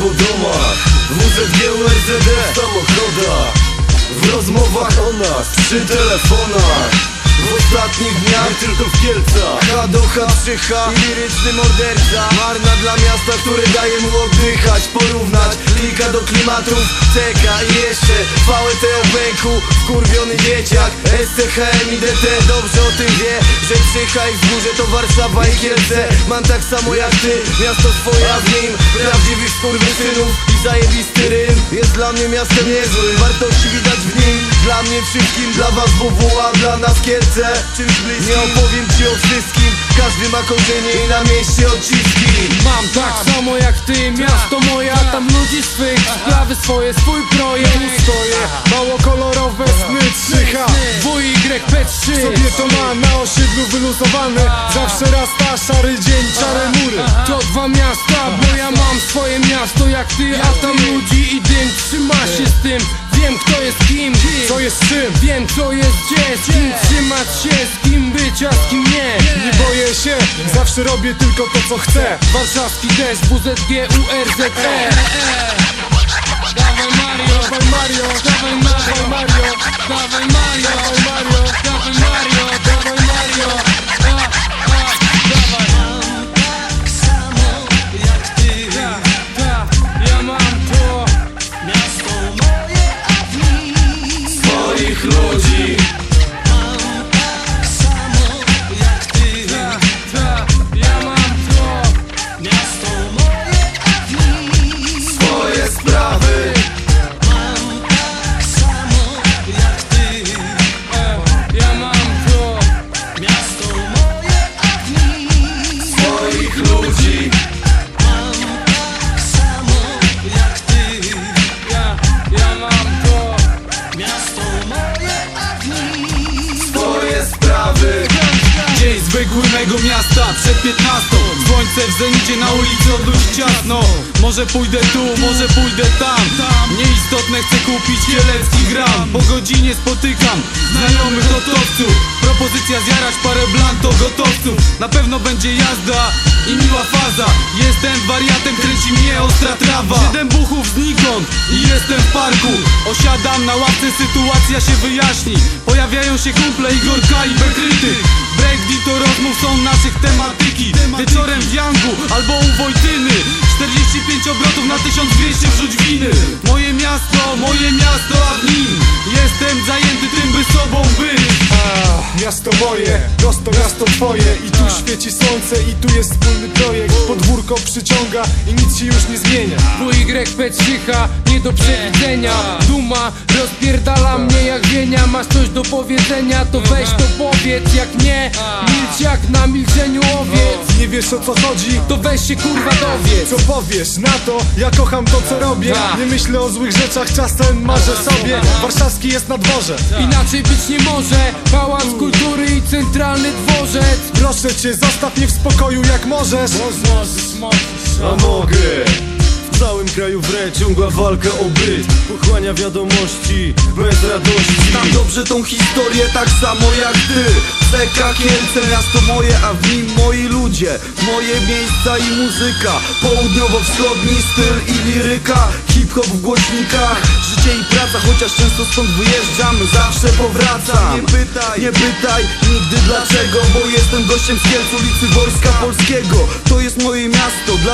po domach. WZG, URZD w W rozmowach o nas, przy telefonach. W ostatnich dniach tylko w Kielcach. H do H, 3H liryczny morderca. Marna dla miasta, które daje mu oddychać Porównać. Klika do klimatów CK i jeszcze. VLT o bęku Wkurwiony dzieciak SCHM i DT Dobrze o tym wie, że Krzycha i wzgórze to Warszawa i Kielce. Mam tak samo jak ty, miasto swoje, w nim Prawdziwych skurwysynów i zajebisty rym. Jest dla mnie miastem niezłym, wartości widać w nim. Dla mnie wszystkim, dla was WW, a dla nas Kielce. Czymś bliskim, nie opowiem ci o wszystkim Każdy ma korzenie i na mieście odciski. Mam tak samo jak ty, miasto moja Tam ludzi swych, sprawy swoje, swój projekt. Stoję, mało kolorowe sny 3H WYP3 Sobie to ma na osiedlu wyluzowane. Zawsze raz ta szary dzień, czare mury. To dwa miasta, bo ja mam swoje miasto jak ty A tam ludzi i dym, trzyma się z tym. Wiem kto jest kim, co jest czym. Wiem co jest gdzie, z kim trzymać się Z kim być, a z kim nie. Nie boję się, zawsze robię tylko to co chcę. Warszawski deszcz, WZG, URZE Mario, Mario, Mario, Mario, Mario, Mario, Mario, Mario, Mario, Mario, Mario, mego miasta przed 15 Słońce w zenicie na ulicy ludzi ciasno. Może pójdę tu, może pójdę tam. Nieistotne chcę kupić kielecki gram. Po godzinie spotykam znajomych lotowców. Propozycja zjarać parę blanto gotowców. Na pewno będzie jazda i miła faza. Jestem wariatem, kręci mnie ostra trawa. Siedem buchów znikąd i jestem w parku. Osiadam na ławce, sytuacja się wyjaśni. Pojawiają się kumple Igorka i Bekryty Breakbeat to rozmów są naszych tematyki. Wieczorem w Jangu albo u Wojtyny. 45 obrotów na 1200 wrzuć winy. Moje miasto, moje miasto, a w nim Jestem zajęty tym, by sobą być. A, Miasto moje, prosto miasto twoje. I tu świeci słońce i tu jest wspólny projekt. Podwórko przyciąga i nic się już nie zmienia. WYP trzycha, nie do przewidzenia. Duma rozpierdala mnie jak wienia. Masz coś do powiedzenia, to weź to powiedz. Jak nie, milcz jak na milczeniu owiec Nie wiesz o co chodzi? To weź się kurwa dowiedz. Co powiesz na to? Ja kocham to co robię. Tak. Nie myślę o złych rzeczach, czasem marzę sobie. Warszawski jest na dworze. Inaczej być nie może. Pałac kultury i centralny dworzec. Proszę cię, zostaw mnie w spokoju jak możesz. A mogę całym kraju wręcz ciągła walka o byt. Pochłania wiadomości bez radości. Znam dobrze tą historię tak samo jak ty. Seka Kielce, miasto moje, a w nim moi ludzie. Moje miejsca i muzyka. Południowo-wschodni styl i liryka. Hip-hop w głośnikach. Życie i praca, chociaż często stąd wyjeżdżam Zawsze powracam Nie pytaj, nie pytaj nigdy dlaczego Bo jestem gościem z Kielc, ulicy Wojska Polskiego. To jest moje miasto, dla